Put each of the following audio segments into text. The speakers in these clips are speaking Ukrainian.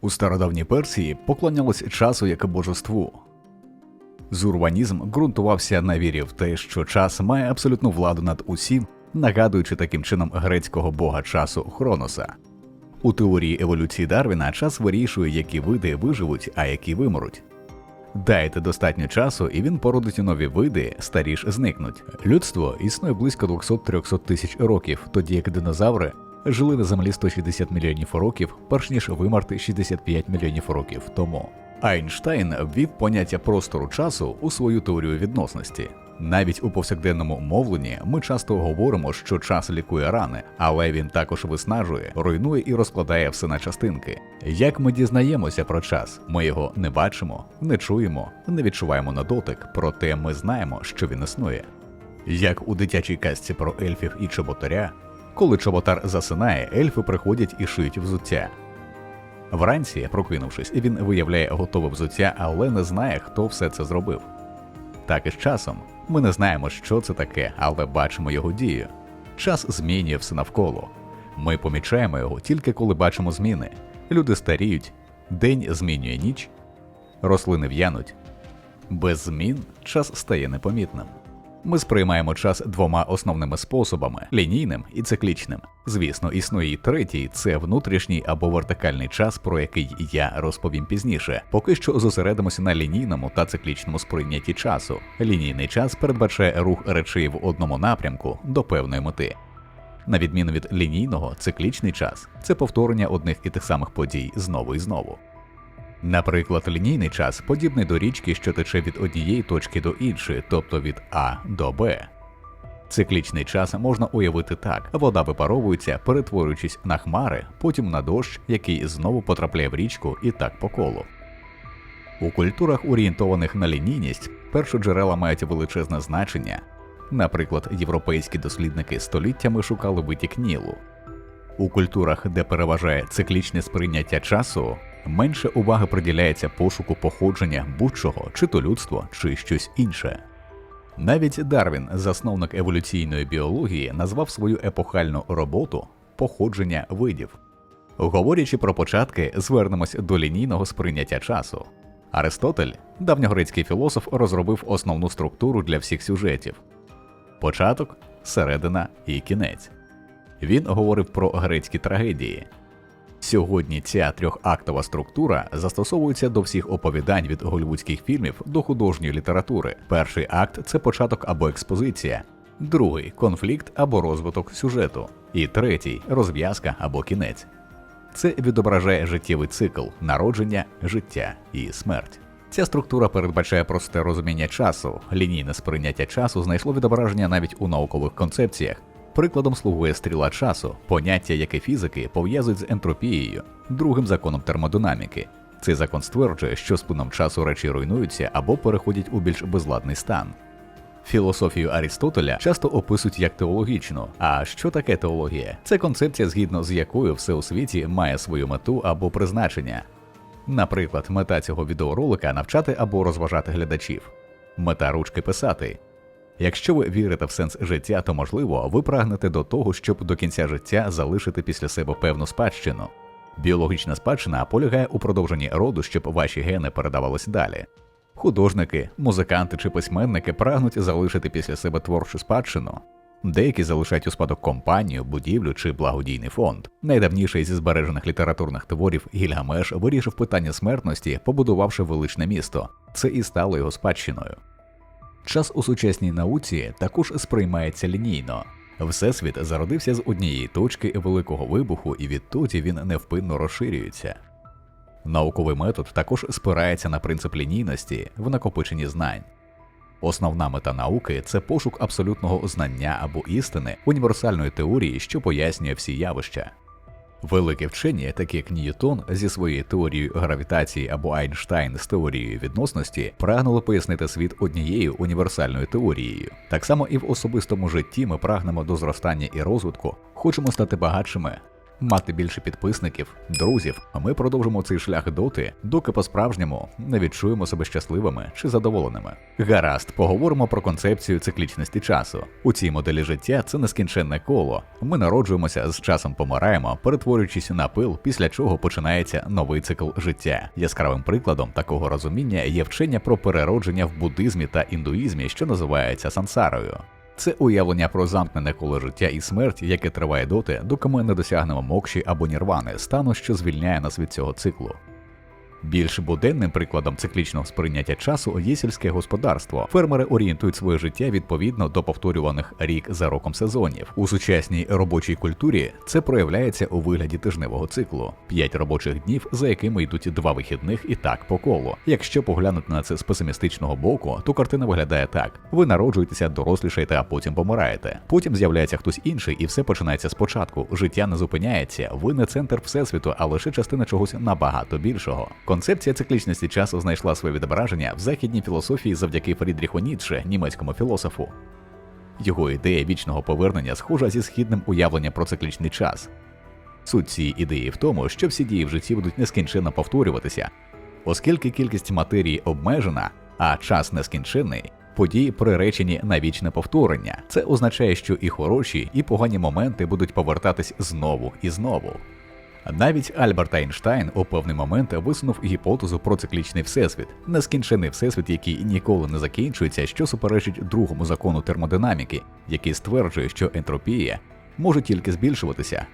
У стародавній Персії поклонялось часу як божеству. Зурванізм ґрунтувався на вірі в те, що час має абсолютну владу над усім, нагадуючи таким чином грецького бога часу Хроноса. У теорії еволюції Дарвіна час вирішує, які види виживуть, а які вимруть. Дайте достатньо часу, і він породить нові види, старі ж зникнуть. Людство існує близько 200-300 тисяч років, тоді як динозаври жили на землі 160 мільйонів років, перш ніж вимерти 65 мільйонів років тому. Айнштайн ввів поняття простору часу у свою теорію відносності. Навіть у повсякденному мовленні ми часто говоримо, що час лікує рани, але він також виснажує, руйнує і розкладає все на частинки. Як ми дізнаємося про час? Ми його не бачимо, не чуємо, не відчуваємо на дотик, проте ми знаємо, що він існує. Як у дитячій казці про ельфів і чоботаря, коли чоботар засинає, ельфи приходять і шиють взуття. Вранці, прокинувшись, він виявляє готове взуття, але не знає, хто все це зробив. Так і з часом. Ми не знаємо, що це таке, але бачимо його дію. Час змінює все навколо. Ми помічаємо його тільки коли бачимо зміни. Люди старіють, день змінює ніч, рослини в'януть. Без змін час стає непомітним. Ми сприймаємо час двома основними способами лінійним і циклічним. Звісно, існує і третій це внутрішній або вертикальний час, про який я розповім пізніше. Поки що зосередимося на лінійному та циклічному сприйнятті часу. Лінійний час передбачає рух речей в одному напрямку до певної мети. На відміну від лінійного, циклічний час це повторення одних і тих самих подій знову і знову. Наприклад, лінійний час подібний до річки, що тече від однієї точки до іншої, тобто від А до Б. Циклічний час можна уявити так: вода випаровується, перетворюючись на хмари, потім на дощ, який знову потрапляє в річку, і так по колу. У культурах, орієнтованих на лінійність, першоджерела мають величезне значення. Наприклад, європейські дослідники століттями шукали витік Нілу. У культурах, де переважає циклічне сприйняття часу, менше уваги приділяється пошуку походження будь-чого, чи то людство, чи щось інше. Навіть Дарвін, засновник еволюційної біології, назвав свою епохальну роботу походження видів. Говорячи про початки, звернемось до лінійного сприйняття часу. Аристотель, давньогрецький філософ, розробив основну структуру для всіх сюжетів: початок, середина і кінець. Він говорив про грецькі трагедії. Сьогодні ця трьохактова структура застосовується до всіх оповідань від голівудських фільмів до художньої літератури. Перший акт це початок або експозиція, другий конфлікт або розвиток сюжету, і третій розв'язка або кінець. Це відображає життєвий цикл народження, життя і смерть. Ця структура передбачає просте розуміння часу. Лінійне сприйняття часу знайшло відображення навіть у наукових концепціях. Прикладом слугує стріла часу, поняття, яке фізики пов'язують з ентропією, другим законом термодинаміки. Цей закон стверджує, що з плином часу речі руйнуються або переходять у більш безладний стан. Філософію Арістотеля часто описують як теологічну. А що таке теологія? Це концепція, згідно з якою все у світі має свою мету або призначення. Наприклад, мета цього відеоролика навчати або розважати глядачів, мета ручки писати. Якщо ви вірите в сенс життя, то можливо ви прагнете до того, щоб до кінця життя залишити після себе певну спадщину. Біологічна спадщина полягає у продовженні роду, щоб ваші гени передавались далі. Художники, музиканти чи письменники прагнуть залишити після себе творчу спадщину. Деякі залишають у спадок компанію, будівлю чи благодійний фонд. Найдавніший зі збережених літературних творів Гільгамеш вирішив питання смертності, побудувавши величне місто. Це і стало його спадщиною. Час у сучасній науці також сприймається лінійно. Всесвіт зародився з однієї точки великого вибуху, і відтоді він невпинно розширюється. Науковий метод також спирається на принцип лінійності в накопиченні знань. Основна мета науки це пошук абсолютного знання або істини універсальної теорії, що пояснює всі явища. Великі вчені, такі як Ньютон зі своєю теорією гравітації або Айнштайн з теорією відносності, прагнули пояснити світ однією універсальною теорією. Так само і в особистому житті ми прагнемо до зростання і розвитку, хочемо стати багатшими, мати більше підписників, друзів. А ми продовжимо цей шлях доти, доки по-справжньому не відчуємо себе щасливими чи задоволеними. Гаразд, поговоримо про концепцію циклічності часу. У цій моделі життя це нескінченне коло. Ми народжуємося з часом помираємо, перетворюючись на пил, після чого починається новий цикл життя. Яскравим прикладом такого розуміння є вчення про переродження в буддизмі та індуїзмі, що називається сансарою. Це уявлення про замкнене коло життя і смерть, яке триває доти, доки ми не досягнемо мокші або нірвани, стану, що звільняє нас від цього циклу. Більш буденним прикладом циклічного сприйняття часу є сільське господарство. Фермери орієнтують своє життя відповідно до повторюваних рік за роком сезонів. У сучасній робочій культурі це проявляється у вигляді тижневого циклу: п'ять робочих днів, за якими йдуть два вихідних і так по колу. Якщо поглянути на це з песимістичного боку, то картина виглядає так: ви народжуєтеся, дорослішаєте, а потім помираєте. Потім з'являється хтось інший, і все починається спочатку. Життя не зупиняється. Ви не центр всесвіту, а лише частина чогось набагато більшого. Концепція циклічності часу знайшла своє відображення в західній філософії завдяки Фрідріху Ніцше, німецькому філософу. Його ідея вічного повернення схожа зі східним уявленням про циклічний час. Суть цієї ідеї в тому, що всі дії в житті будуть нескінченно повторюватися, оскільки кількість матерії обмежена, а час нескінченний, події приречені на вічне повторення. Це означає, що і хороші, і погані моменти будуть повертатись знову і знову. Навіть Альберт Айнштайн у певний момент висунув гіпотезу про циклічний всесвіт, нескінчений всесвіт, який ніколи не закінчується, що суперечить другому закону термодинаміки, який стверджує, що ентропія може тільки збільшуватися.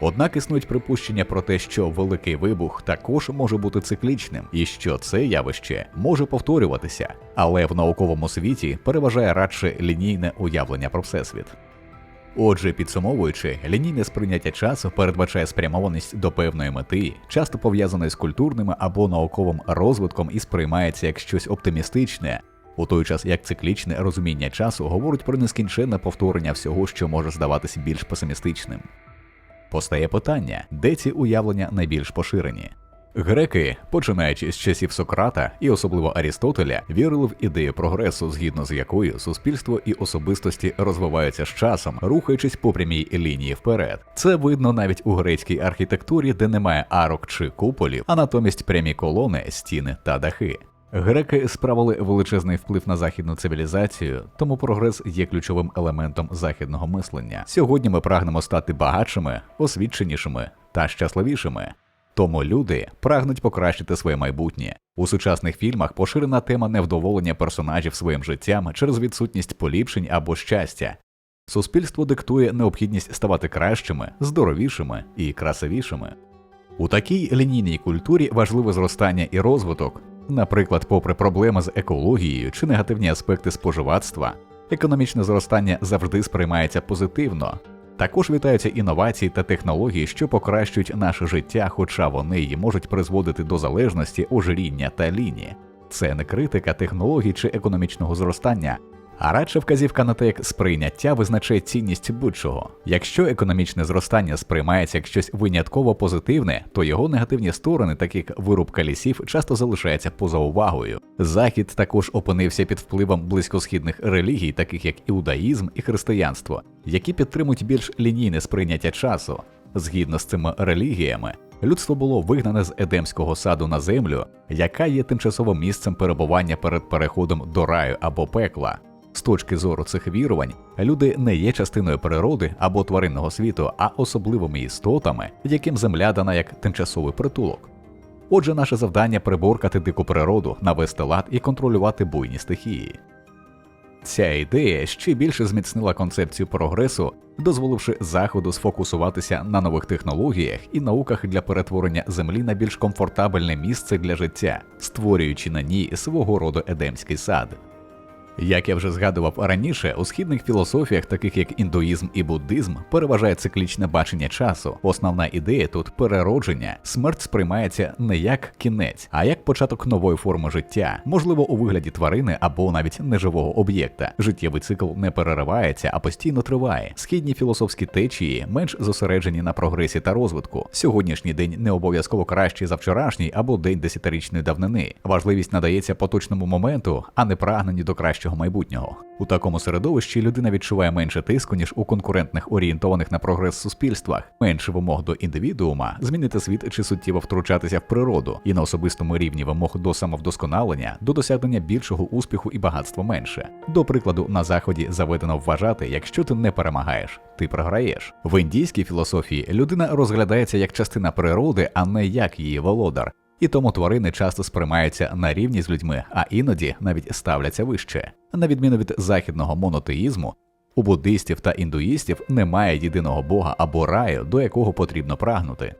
Однак існують припущення про те, що великий вибух також може бути циклічним, і що це явище може повторюватися, але в науковому світі переважає радше лінійне уявлення про всесвіт. Отже, підсумовуючи, лінійне сприйняття часу передбачає спрямованість до певної мети, часто пов'язаної з культурним або науковим розвитком і сприймається як щось оптимістичне, у той час як циклічне розуміння часу говорить про нескінченне повторення всього, що може здаватися більш песимістичним. Постає питання, де ці уявлення найбільш поширені. Греки, починаючи з часів Сократа і особливо Арістотеля, вірили в ідею прогресу, згідно з якою суспільство і особистості розвиваються з часом, рухаючись по прямій лінії вперед. Це видно навіть у грецькій архітектурі, де немає арок чи куполів, а натомість прямі колони, стіни та дахи. Греки справили величезний вплив на західну цивілізацію, тому прогрес є ключовим елементом західного мислення. Сьогодні ми прагнемо стати багатшими, освіченішими та щасливішими. Тому люди прагнуть покращити своє майбутнє. У сучасних фільмах поширена тема невдоволення персонажів своїм життям через відсутність поліпшень або щастя. Суспільство диктує необхідність ставати кращими, здоровішими і красивішими. У такій лінійній культурі важливе зростання і розвиток, наприклад, попри проблеми з екологією чи негативні аспекти споживацтва, економічне зростання завжди сприймається позитивно. Також вітаються інновації та технології, що покращують наше життя, хоча вони й можуть призводити до залежності, ожиріння та лінії. Це не критика технологій чи економічного зростання, а радше вказівка на те, як сприйняття визначає цінність будь-чого. Якщо економічне зростання сприймається як щось винятково позитивне, то його негативні сторони, такі як вирубка лісів, часто залишаються поза увагою. Захід також опинився під впливом близькосхідних релігій, таких як іудаїзм і християнство, які підтримують більш лінійне сприйняття часу. Згідно з цими релігіями, людство було вигнане з Едемського саду на землю, яка є тимчасовим місцем перебування перед переходом до раю або пекла. Точки зору цих вірувань, люди не є частиною природи або тваринного світу, а особливими істотами, яким земля дана як тимчасовий притулок. Отже, наше завдання приборкати дику природу, навести лад і контролювати буйні стихії. Ця ідея ще більше зміцнила концепцію прогресу, дозволивши заходу сфокусуватися на нових технологіях і науках для перетворення землі на більш комфортабельне місце для життя, створюючи на ній свого роду едемський сад. Як я вже згадував раніше, у східних філософіях, таких як індуїзм і буддизм, переважає циклічне бачення часу. Основна ідея тут переродження. Смерть сприймається не як кінець, а як початок нової форми життя, можливо, у вигляді тварини або навіть неживого об'єкта. Життєвий цикл не переривається, а постійно триває. Східні філософські течії менш зосереджені на прогресі та розвитку. Сьогоднішній день не обов'язково кращий за вчорашній або день десятирічної давнини. Важливість надається поточному моменту, а не прагненню до кращого кращого майбутнього. У такому середовищі людина відчуває менше тиску, ніж у конкурентних орієнтованих на прогрес суспільствах, менше вимог до індивідуума, змінити світ чи суттєво втручатися в природу, і на особистому рівні вимог до самовдосконалення, до досягнення більшого успіху і багатства менше. До прикладу, на заході заведено вважати, якщо ти не перемагаєш, ти програєш. В індійській філософії людина розглядається як частина природи, а не як її володар. І тому тварини часто сприймаються на рівні з людьми, а іноді навіть ставляться вище. На відміну від західного монотеїзму, у буддистів та індуїстів немає єдиного бога або раю, до якого потрібно прагнути.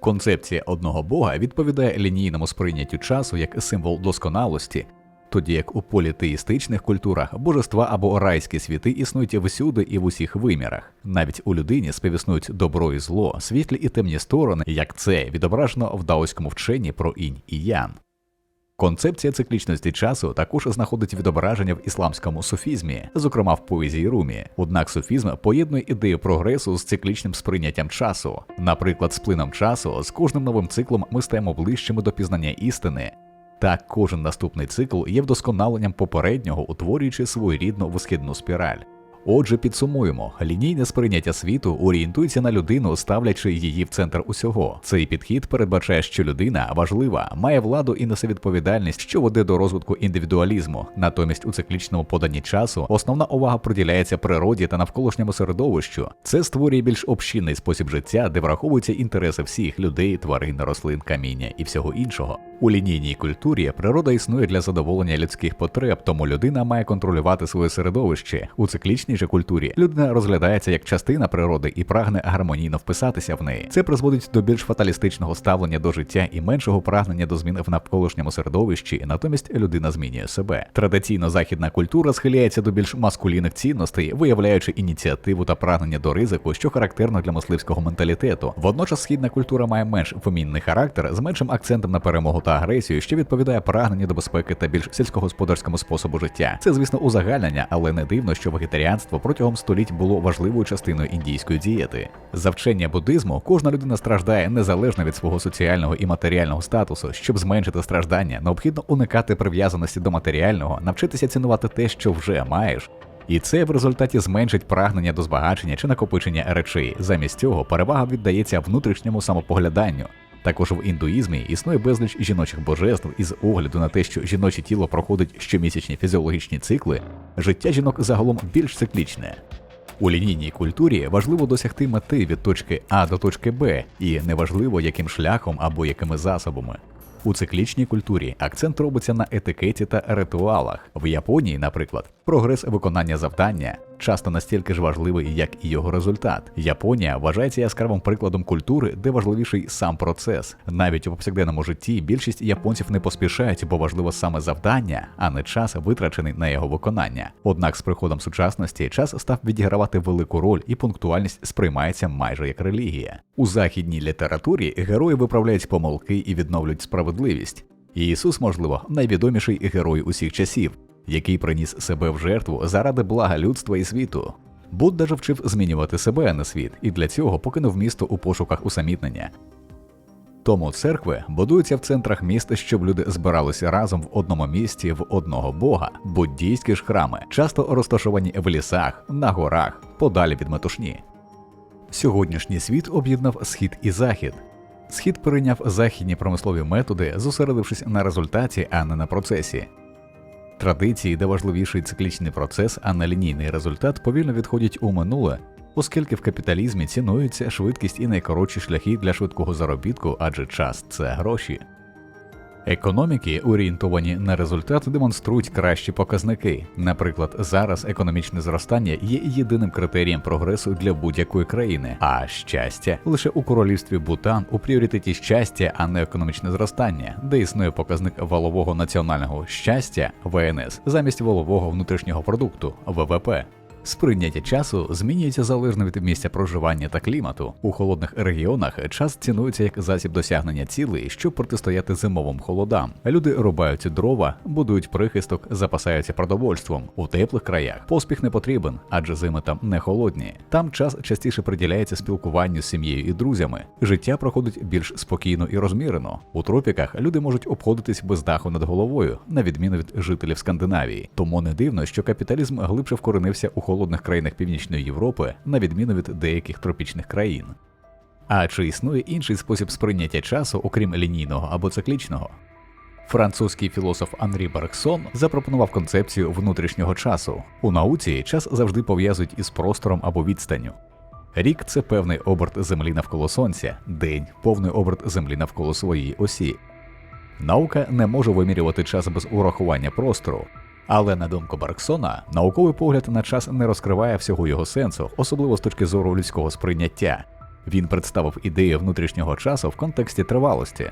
Концепція одного бога відповідає лінійному сприйняттю часу як символ досконалості, тоді як у політеїстичних культурах божества або райські світи існують всюди і в усіх вимірах. Навіть у людині співіснують добро і зло, світлі і темні сторони, як це відображено в даоському вченні про інь і ян. Концепція циклічності часу також знаходить відображення в ісламському суфізмі, зокрема в поезії Румі. Однак суфізм поєднує ідею прогресу з циклічним сприйняттям часу. Наприклад, з плином часу з кожним новим циклом ми стаємо ближчими до пізнання істини. Так, кожен наступний цикл є вдосконаленням попереднього, утворюючи своєрідну висхідну спіраль. Отже, підсумуємо, лінійне сприйняття світу орієнтується на людину, ставлячи її в центр усього. Цей підхід передбачає, що людина важлива, має владу і несе відповідальність, що веде до розвитку індивідуалізму. Натомість у циклічному поданні часу основна увага приділяється природі та навколишньому середовищу. Це створює більш общинний спосіб життя, де враховуються інтереси всіх людей, тварин, рослин, каміння і всього іншого. У лінійній культурі природа існує для задоволення людських потреб, тому людина має контролювати своє середовище. У циклічній же культурі людина розглядається як частина природи і прагне гармонійно вписатися в неї. Це призводить до більш фаталістичного ставлення до життя і меншого прагнення до змін в навколишньому середовищі. Натомість людина змінює себе. Традиційно західна культура схиляється до більш маскулінних цінностей, виявляючи ініціативу та прагнення до ризику, що характерно для мисливського менталітету. Водночас східна культура має менш вмінний характер з меншим акцентом на перемогу та агресію, що відповідає прагненню до безпеки та більш сільськогосподарському способу життя. Це, звісно, узагальнення, але не дивно, що вегетаріанство протягом століть було важливою частиною індійської дієти. За вчення буддизму кожна людина страждає незалежно від свого соціального і матеріального статусу. Щоб зменшити страждання, необхідно уникати прив'язаності до матеріального, навчитися цінувати те, що вже маєш. І це в результаті зменшить прагнення до збагачення чи накопичення речей. Замість цього перевага віддається внутрішньому самопогляданню. Також в індуїзмі існує безліч жіночих божеств, і з огляду на те, що жіноче тіло проходить щомісячні фізіологічні цикли, життя жінок загалом більш циклічне. У лінійній культурі важливо досягти мети від точки А до точки Б, і неважливо, яким шляхом або якими засобами. У циклічній культурі акцент робиться на етикеті та ритуалах. В Японії, наприклад, прогрес виконання завдання часто настільки ж важливий, як і його результат. Японія вважається яскравим прикладом культури, де важливіший сам процес. Навіть у повсякденному житті більшість японців не поспішають, бо важливо саме завдання, а не час витрачений на його виконання. Однак з приходом сучасності час став відігравати велику роль, і пунктуальність сприймається майже як релігія. У західній літературі герої виправляють помилки і відновлюють справедливість. Ісус, можливо, найвідоміший герой усіх часів який приніс себе в жертву заради блага людства і світу. Будда ж вчив змінювати себе, а не світ, і для цього покинув місто у пошуках усамітнення. Тому церкви будуються в центрах міста, щоб люди збиралися разом в одному місті в одного бога. Буддійські ж храми часто розташовані в лісах, на горах, подалі від метушні. Сьогоднішній світ об'єднав схід і захід. Схід прийняв західні промислові методи, зосередившись на результаті, а не на процесі. Традиції, де важливіший циклічний процес, а не лінійний результат, повільно відходять у минуле, оскільки в капіталізмі цінуються швидкість і найкоротші шляхи для швидкого заробітку, адже час це гроші. Економіки, орієнтовані на результат, демонструють кращі показники. Наприклад, зараз економічне зростання є єдиним критерієм прогресу для будь-якої країни, а щастя лише у королівстві Бутан у пріоритеті щастя, а не економічне зростання, де існує показник валового національного щастя ВНС замість валового внутрішнього продукту ВВП. Сприйняття часу змінюється залежно від місця проживання та клімату. У холодних регіонах час цінується як засіб досягнення цілей, щоб протистояти зимовим холодам. Люди рубають дрова, будують прихисток, запасаються продовольством. У теплих краях поспіх не потрібен, адже зими там не холодні. Там час частіше приділяється спілкуванню з сім'єю і друзями. Життя проходить більш спокійно і розмірено. У тропіках люди можуть обходитись без даху над головою, на відміну від жителів Скандинавії. Тому не дивно, що капіталізм глибше вкоренився у холодних країнах Північної Європи, на відміну від деяких тропічних країн. А чи існує інший спосіб сприйняття часу, окрім лінійного або циклічного? Французький філософ Анрі Барксон запропонував концепцію внутрішнього часу. У науці час завжди пов'язують із простором або відстанню. Рік це певний оберт Землі навколо Сонця, день повний оберт Землі навколо своєї осі. Наука не може вимірювати час без урахування простору. Але на думку Барксона, науковий погляд на час не розкриває всього його сенсу, особливо з точки зору людського сприйняття. Він представив ідею внутрішнього часу в контексті тривалості.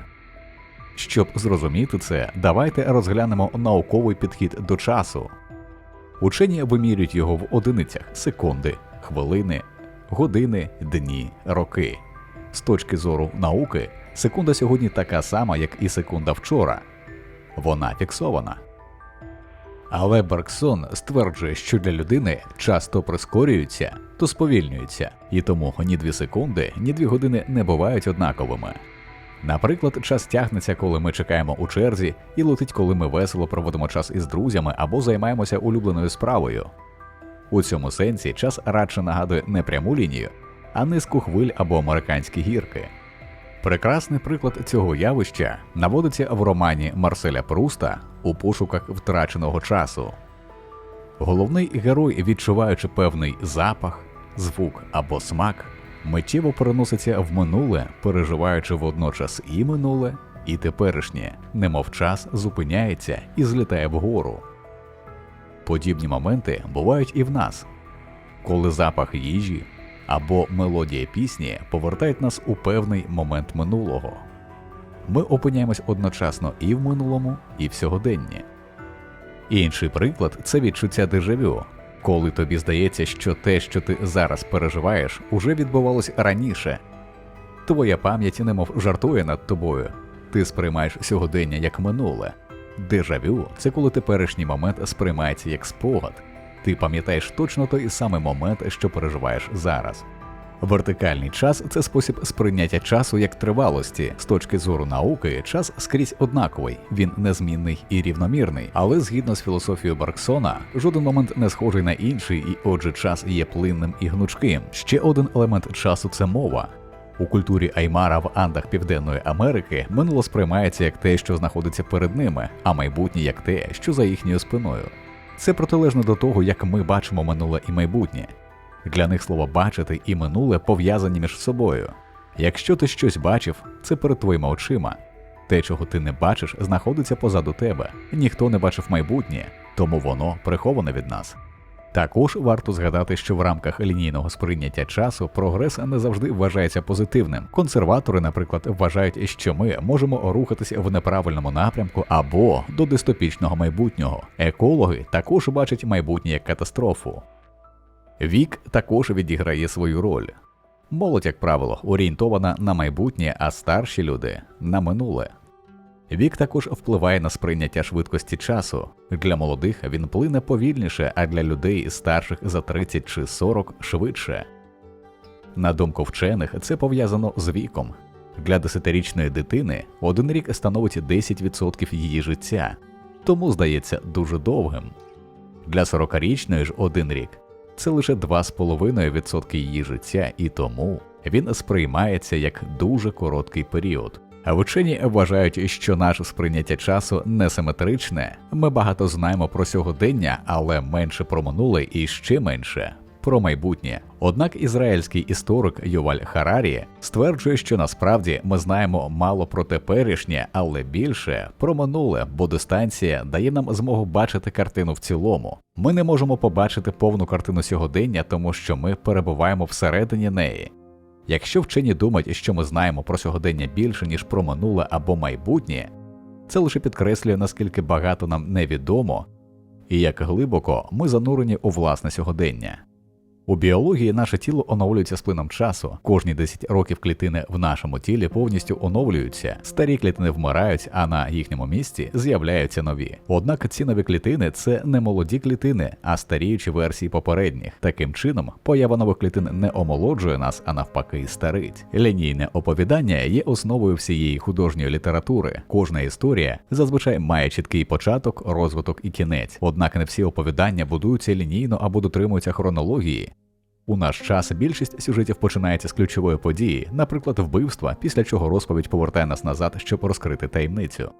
Щоб зрозуміти це, давайте розглянемо науковий підхід до часу. Учені вимірюють його в одиницях секунди, хвилини, години, дні, роки. З точки зору науки, секунда сьогодні така сама, як і секунда вчора. Вона фіксована. Але Берксон стверджує, що для людини час то прискорюється, то сповільнюється, і тому ні дві секунди, ні дві години не бувають однаковими. Наприклад, час тягнеться, коли ми чекаємо у черзі, і летить, коли ми весело проводимо час із друзями або займаємося улюбленою справою. У цьому сенсі час радше нагадує не пряму лінію, а низку хвиль або американські гірки. Прекрасний приклад цього явища наводиться в романі Марселя Пруста у пошуках втраченого часу. Головний герой, відчуваючи певний запах, звук або смак, миттєво переноситься в минуле, переживаючи водночас і минуле, і теперішнє, немов час зупиняється і злітає вгору. Подібні моменти бувають і в нас, коли запах їжі або мелодія пісні повертають нас у певний момент минулого. Ми опиняємось одночасно і в минулому, і в сьогоденні. Інший приклад це відчуття дежавю, коли тобі здається, що те, що ти зараз переживаєш, уже відбувалось раніше. Твоя пам'ять немов жартує над тобою, ти сприймаєш сьогодення як минуле. Дежавю це коли теперішній момент сприймається як спогад. Ти пам'ятаєш точно той самий момент, що переживаєш зараз. Вертикальний час це спосіб сприйняття часу як тривалості. З точки зору науки, час скрізь однаковий, він незмінний і рівномірний, але згідно з філософією Барксона, жоден момент не схожий на інший, і отже, час є плинним і гнучким. Ще один елемент часу це мова. У культурі Аймара в Андах Південної Америки минуло сприймається як те, що знаходиться перед ними, а майбутнє як те, що за їхньою спиною. Це протилежно до того, як ми бачимо минуле і майбутнє. Для них слово бачити і минуле пов'язані між собою. Якщо ти щось бачив, це перед твоїми очима. Те, чого ти не бачиш, знаходиться позаду тебе. Ніхто не бачив майбутнє, тому воно приховане від нас. Також варто згадати, що в рамках лінійного сприйняття часу прогрес не завжди вважається позитивним. Консерватори, наприклад, вважають, що ми можемо рухатися в неправильному напрямку або до дистопічного майбутнього. Екологи також бачать майбутнє як катастрофу. Вік також відіграє свою роль. Молодь, як правило, орієнтована на майбутнє, а старші люди на минуле. Вік також впливає на сприйняття швидкості часу. Для молодих він плине повільніше, а для людей старших за 30 чи 40 швидше. На думку вчених, це пов'язано з віком. Для десятирічної дитини один рік становить 10% її життя, тому здається дуже довгим. Для 40-річної ж один рік це лише 2,5% її життя, і тому він сприймається як дуже короткий період. А вчені вважають, що наше сприйняття часу несиметричне. Ми багато знаємо про сьогодення, але менше про минуле і ще менше про майбутнє. Однак ізраїльський історик Юваль Харарі стверджує, що насправді ми знаємо мало про теперішнє, але більше про минуле, бо дистанція дає нам змогу бачити картину в цілому. Ми не можемо побачити повну картину сьогодення, тому що ми перебуваємо всередині неї. Якщо вчені думають, що ми знаємо про сьогодення більше, ніж про минуле або майбутнє, це лише підкреслює, наскільки багато нам невідомо і як глибоко ми занурені у власне сьогодення. У біології наше тіло оновлюється з плином часу. Кожні 10 років клітини в нашому тілі повністю оновлюються, старі клітини вмирають, а на їхньому місці з'являються нові. Однак ці нові клітини це не молоді клітини, а старіючі версії попередніх. Таким чином, поява нових клітин не омолоджує нас, а навпаки, старить. Лінійне оповідання є основою всієї художньої літератури. Кожна історія зазвичай має чіткий початок, розвиток і кінець. Однак не всі оповідання будуються лінійно або дотримуються хронології. У наш час більшість сюжетів починається з ключової події, наприклад, вбивства, після чого розповідь повертає нас назад, щоб розкрити таємницю.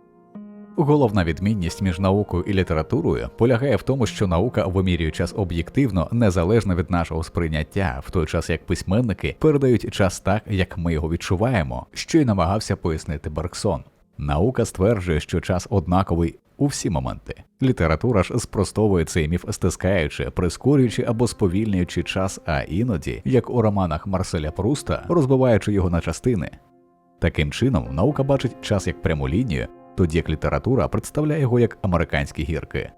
Головна відмінність між наукою і літературою полягає в тому, що наука вимірює час об'єктивно, незалежно від нашого сприйняття, в той час як письменники передають час так, як ми його відчуваємо, що й намагався пояснити Бергсон. Наука стверджує, що час однаковий у всі моменти. Література ж спростовує цей міф, стискаючи, прискорюючи або сповільнюючи час, а іноді, як у романах Марселя Пруста, розбиваючи його на частини. Таким чином, наука бачить час як пряму лінію, тоді як література представляє його як американські гірки.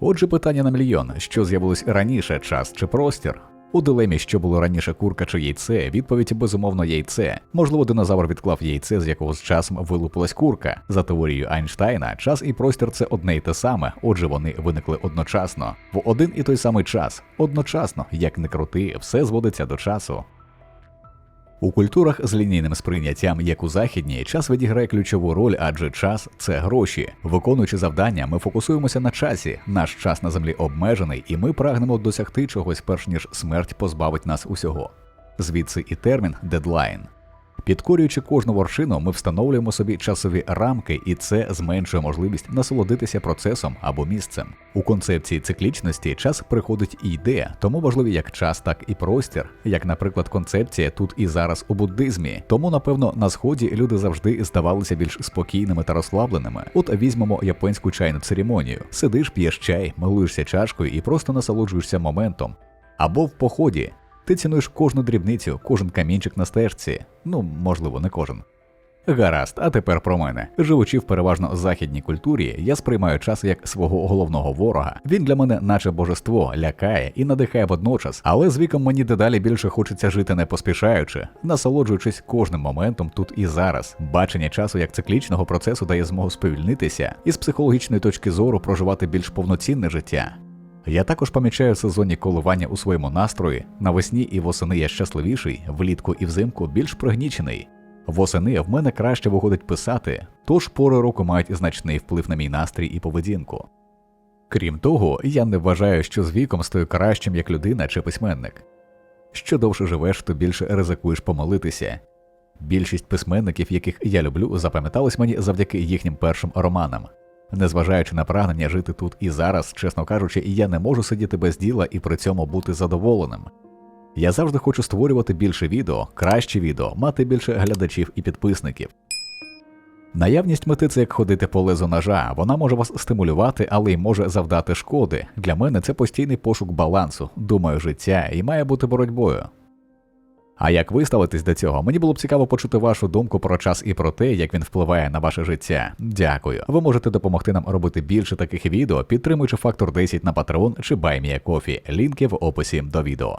Отже, питання на мільйон, що з'явилось раніше, час чи простір? У дилемі, що було раніше курка чи яйце, відповідь безумовно яйце. Можливо, динозавр відклав яйце, з якого з часом вилупилась курка. За теорією Айнштайна, час і простір це одне й те саме, отже, вони виникли одночасно. В один і той самий час. Одночасно, як не крути, все зводиться до часу. У культурах з лінійним сприйняттям, як у західній, час відіграє ключову роль, адже час це гроші. Виконуючи завдання, ми фокусуємося на часі. Наш час на землі обмежений, і ми прагнемо досягти чогось, перш ніж смерть позбавить нас усього. Звідси і термін дедлайн. Підкорюючи кожну вершину, ми встановлюємо собі часові рамки, і це зменшує можливість насолодитися процесом або місцем. У концепції циклічності час приходить і йде, тому важливі як час, так і простір, як, наприклад, концепція тут і зараз у буддизмі. Тому, напевно, на сході люди завжди здавалися більш спокійними та розслабленими. От візьмемо японську чайну церемонію: сидиш, п'єш чай, милуєшся чашкою і просто насолоджуєшся моментом. Або в поході. Ти цінуєш кожну дрібницю, кожен камінчик на стежці. Ну, можливо, не кожен. Гаразд, а тепер про мене. Живучи в переважно західній культурі, я сприймаю час як свого головного ворога. Він для мене, наче божество, лякає і надихає водночас, але з віком мені дедалі більше хочеться жити не поспішаючи, насолоджуючись кожним моментом тут і зараз. Бачення часу як циклічного процесу дає змогу сповільнитися і з психологічної точки зору проживати більш повноцінне життя. Я також помічаю сезонні коливання у своєму настрої. Навесні і восени я щасливіший, влітку і взимку більш пригнічений. Восени в мене краще виходить писати, тож пори року мають значний вплив на мій настрій і поведінку. Крім того, я не вважаю, що з віком стою кращим як людина чи письменник. Що довше живеш, то більше ризикуєш помилитися. Більшість письменників, яких я люблю, запам'ятались мені завдяки їхнім першим романам. Незважаючи на прагнення жити тут і зараз, чесно кажучи, я не можу сидіти без діла і при цьому бути задоволеним. Я завжди хочу створювати більше відео, кращі відео, мати більше глядачів і підписників. Наявність мети це як ходити по лезу ножа, вона може вас стимулювати, але й може завдати шкоди. Для мене це постійний пошук балансу, думаю, життя і має бути боротьбою. А як ви ставитесь до цього? Мені було б цікаво почути вашу думку про час і про те, як він впливає на ваше життя. Дякую. Ви можете допомогти нам робити більше таких відео, підтримуючи фактор 10 на Patreon чи BuyMeACoffee. Лінки в описі до відео.